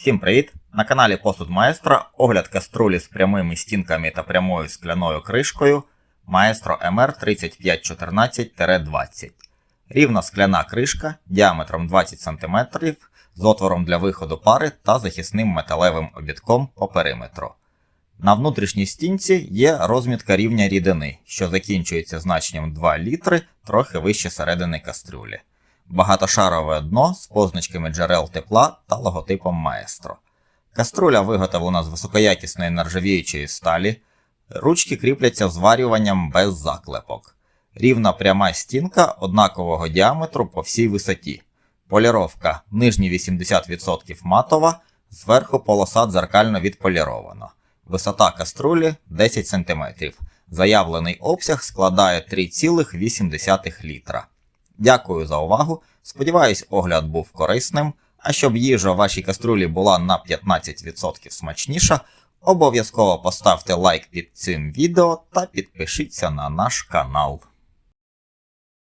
Всім привіт! На каналі Посуд Маестро огляд каструлі з прямими стінками та прямою скляною кришкою Маестро MR 3514-20. Рівна скляна кришка діаметром 20 см з отвором для виходу пари та захисним металевим обідком по периметру. На внутрішній стінці є розмітка рівня рідини, що закінчується значенням 2 літри трохи вище середини кастрюлі багатошарове дно з позначками джерел тепла та логотипом Маестро. Каструля виготовлена з високоякісної нержавіючої сталі, ручки кріпляться зварюванням без заклепок. Рівна пряма стінка однакового діаметру по всій висоті. Поліровка нижні 80% матова, зверху полоса дзеркально відполірована. Висота каструлі 10 см. Заявлений обсяг складає 3,8 літра. Дякую за увагу. Сподіваюсь, огляд був корисним. А щоб їжа в вашій каструлі була на 15% смачніша, обов'язково поставте лайк під цим відео та підпишіться на наш канал.